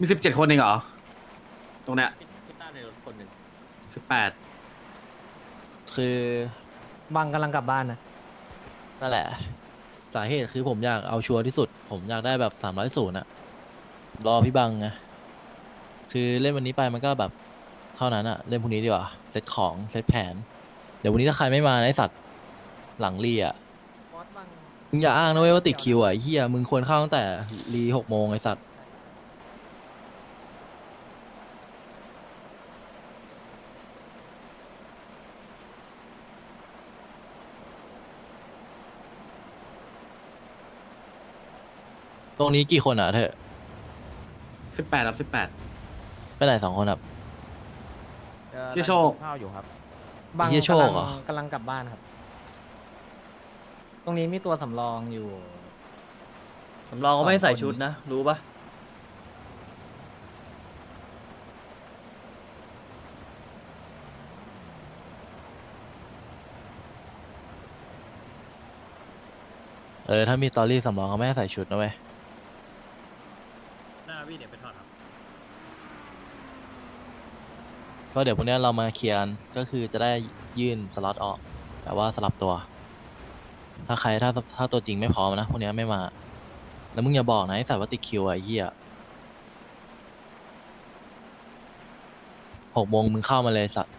มีสิบเจ็ดคนเองเหรอ ตรงเนี้ยพี่ต้าในรถคนหนึ่งสิบแปดคือบังกำลังกลับบ้านนะนั่นแหละ สาเหตุคือผมอยากเอาชัวร์ที่สุด ผมอยากได้แบบสามร้อยศูนย์อะรอพี่บังไงคือเล่นวันนี้ไปมันก็แบบเท่านั้นอะเล่นพรุ่งนี้ดีกว่าเซตของเซตแผน เดี๋ยววันนี้ถ้าใครไม่มานะไอสัตว์หลังรีอะมึงอย่าอ้างนะเว้ยว่าติดคิวอะไอ้เฮียมึงควรเข้าตั้งแต่รีหกโมงไอสัตว์ ตรงนี้กี่คนอะเธอสิบแปดครับสิบแปด ไปไหนสองคนครับ ชื่อโชค ข้าวอยู่ครับบังเหี้ยโชคกำลังเหรอกำลังกลับบ้านครับ ตรงนี้มีตัวสำรองอยู่ สำรองก็ไม่ใส่ชุดนะ รู้ปะเออถ้ามีตอรี่สำรองก็ไม่ให้ใส่ชุดนะเว้ยหน้า พี่เดี๋ยวไปถอดครับก็เดี๋ยวพรุ่งนี้เรามาเคลียร์กันก็คือจะได้ยื่นสล็อตออก แต่ว่าสลับตัว ถ้าใครถ้าถ้าตัวจริงไม่พร้อมนะพวกนี้ไม่มา แล้วมึงอย่าบอกนะไอ้สัตว์ว่าติดคิวอะไอ้เหี้ยหกโมงมึงเข้ามาเลยสัตว์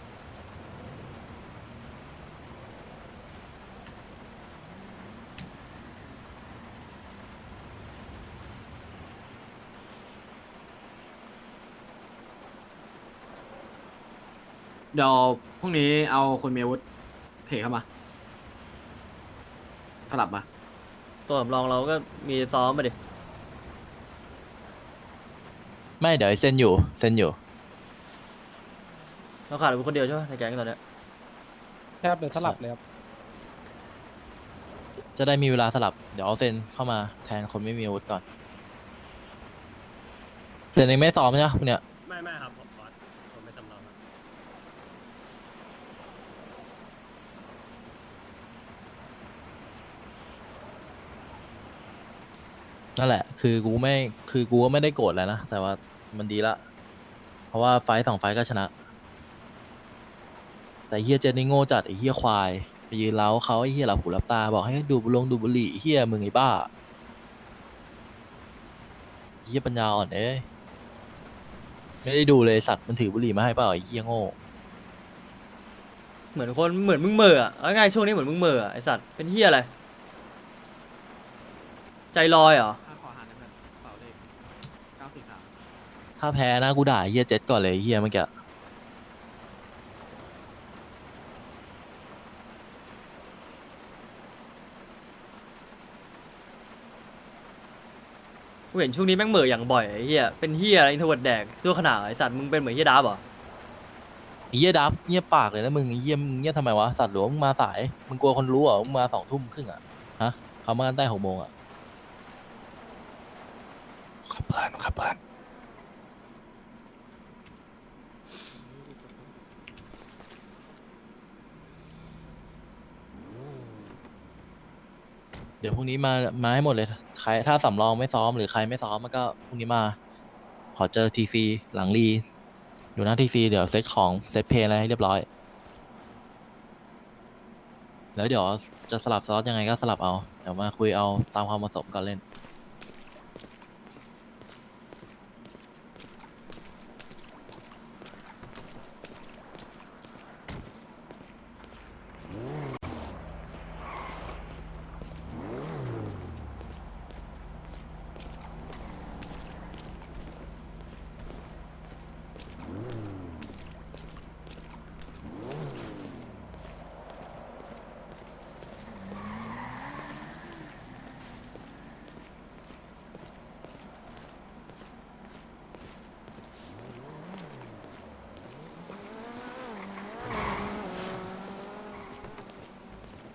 เดี๋ยวพรุ่งนี้เอาคนมีอาวุธเทเข้ามา สลับมา ตัวสำรองเราก็มีซ้อมมาดิ ไม่เดี๋ยวไอ้เซ็นอยู่เซ็นอยู่ เราขาดกูคนเดียวใช่ไหมในแก๊งตอนเนี้ยแทบเป็นสลับเลยครับจะได้มีเวลาสลับ เดี๋ยวเอาเซ็นเข้ามาแทนคนไม่มีอาวุธก่อนเซ็นเองไม่ซ้อมใช่ไหมพวกเนี้ยไม่ไม่ครับผมบอสผมไม่สำรองครับ นั่นแหละ คือกูไม่ คือกูก็ไม่ได้โกรธแล้วนะ แต่ว่ามันดีละ เพราะว่าไฟต์สองไฟต์ก็ชนะ แต่เฮียเจนนี่โง่จัดไอ้เฮียควาย ไปยืนเล้าเขาไอ้เฮียหลับหูหลับตา บอกให้ดูลงดูบุหรี่เฮียมึงไอ้บ้าเฮียปัญญาอ่อนเอ้ยไม่ได้ดูเลยสัตว์มันถือบุหรี่มาให้เปล่าไอ้เฮียโง่ เหมือนคนเหมือนมึงเหม่ออะเอาง่ายๆช่วงนี้เหมือนมึงเหม่ออะไอสัตว์เป็นเฮียอะไร ใจลอยเหรอ ขอหาหน่อยเพื่อนเป่าเลขเก้าสี่สาม ถ้าแพ้นะกูด่าไอ้เฮียเจ็ดก่อนเลยไอ้เฮียเมื่อกี้ กูเห็นช่วงนี้แม่งเหม่ออย่างบ่อยไอ้เฮียเป็นเฮียอะไรอินโทรเวิร์ดแดกตัวขนาดไอสัตว์มึงเป็นเหมือนเฮียดาบเหรอไอ้เฮียดับเงียบปากเลยนะมึงไอ้เฮียมึงเงียบทำไมวะสัตว์หลวงมึงมาสายมึงกลัวคนรู้เหรอมึงมาสองทุ่มครึ่งอะฮะเขามากันได้หกโมงอะขับเพื่อนขับเพื่อน ดี๋ยวพรุ่งนี้มามาให้หมดเลยใครถ้าสำรองไม่ซ้อมหรือใครไม่ซ้อมมันก็พรุ่งนี้มา ขอเจอทีซีหลังรีอยู่หน้าทีซีเดี๋ยวเซตของเซตเพลย์อะไรให้เรียบร้อย แล้วเดี๋ยวจะสลับซอสยังไงก็สลับเอาเดี๋ยวมาคุยเอาตามความเหมาะสมก่อนเล่น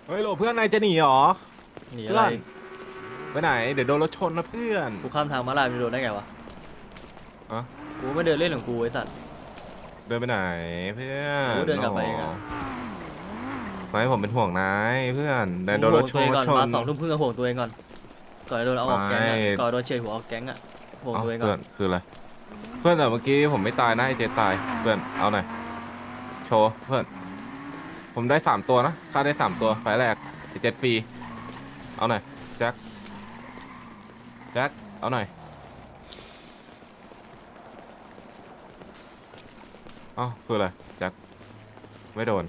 เฮ้ยโหลเพื่อนนายจะหนีเหรอ หนีเพื่อะไรอน ไปไหน เดี๋ยวโดนรถชนนะเพื่อน กูข้ามทางมาลายมึงโดนได้ไงวะอะ กูไม่เดินเล่นของกูไอสัตว์ เดินไปไหนเพื่อนโอ้เดินกลับไปเองอะ ไม่ผมเป็นห่วงนายเพื่อนแต่โดนรถชตัวนเองรก่ถอนชมานสองทุ่มครึ่งก็ห่วงตัวเองก่อน ก่อนจะโดนเอาออกแก๊งอะไม่ ก่อนโดนเฉยหัวออกแก๊งอะห่วงเอ้าตัวเองก่เพื่ออนนคืออะไร เพื่อนแต่เมื่อกี้ผมไม่ตายนะไอเจตาย เพื่อนเอาหน่อยโชว์เพื่อน ผมได้สามตัวนะค่าได้สามตัวไฟล์แรกไอเจ็ดฟรีเอาหน่อยแจ็คแจ็คเอาหน่อยเอ้าคืออะไรแจ็คไม่โดน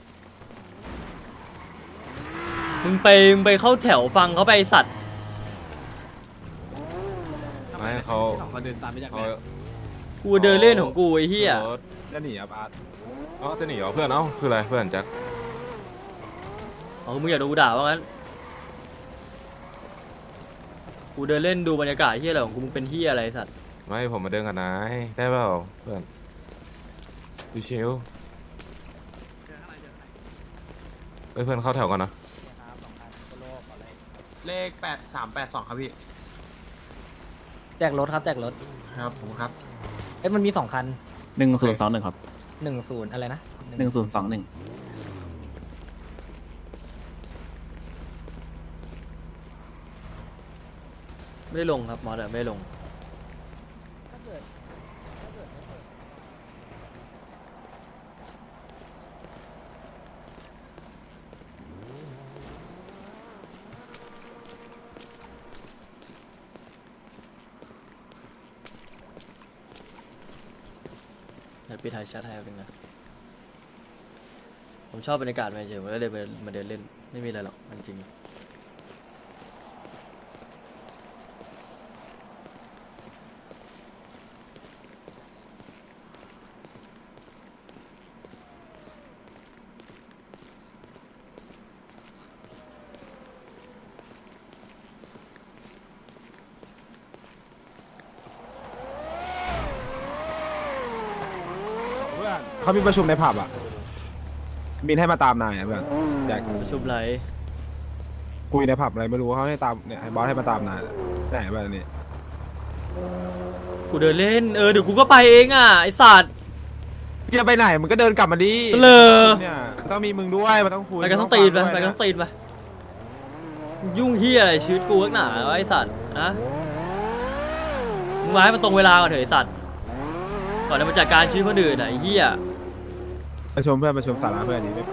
มึงไปมึงไปเข้าแถวฟังเขาไปไอ้สัตว์ไม่เขาสองคนเดินตามไปจากไหเขานกูเดินเล่นของกูไอ้เหี้ยขาจะหนีอะอาร์ตอ๋อจะหนีเหรอเพื่อนเอ้าคืออะไรเพื่อนแจ็ค อ๋อมึงอยากโดนกูด่าว่างั้น กูเดินเล่นดูบรรยากาศเหี้ยอะไรของกูมึงเป็นเหี้ยอะไรไอ้สัตว์ไม่ผมมาเดินกับนายได้เปล่าเพื่อนดูเชลเฮ้ยเพื่อนเข้าแถวก่อนนะเลขแปดสามแปดสองครับพี่ แจกรถครับแจกรถครับผมครับ เอ้ยมันมีสองคันหนึ่งศูนย์สองหนึ่งครับหนึ่งศูนย์อะไรนะหนึ่งศูนย์สองหนึ่ง ไม่ได้ลงครับมอสอะไม่ได้ลงเดี๋ยวพี่ถ่ายแชทให้เอาเป็นไงผมชอบบรรยากาศมันเฉยๆผมก็เลยมาเดินเล่น ไม่มีอะไรหรอกมันจริง อนเขามีประชุมในผับอะบินให้มาตามนายอะเพื่อนอยากประชุมไรคุยในผับอะไรไม่รู้เขาให้ตามเนี่ยไอ้บอสให้มาตามนายไหนเพื่อนนี่กูเดินเล่น เออเดี๋ยวกูก็ไปเองอะไอสัตว์พี่จะไปไหนมึงก็เดินกลับมาดิเสลอ เนี่ยต้องมีมึงด้วยมันต้องคุยไปกันต้องตีนไปฟังไปด้วยกันต้องตีนไปยุ่งเฮียอะไรชีวิตกูนักหนาวะไอสัตว์นะมึงมาให้มันตรงเวลาก่อนเถอะไอสัตว์ ก่อนจะมาจัดการชีวิตคนอื่นอะไอเฮียประชมเพื่อนประชมสาระเพื่อนนี้ไม่ไป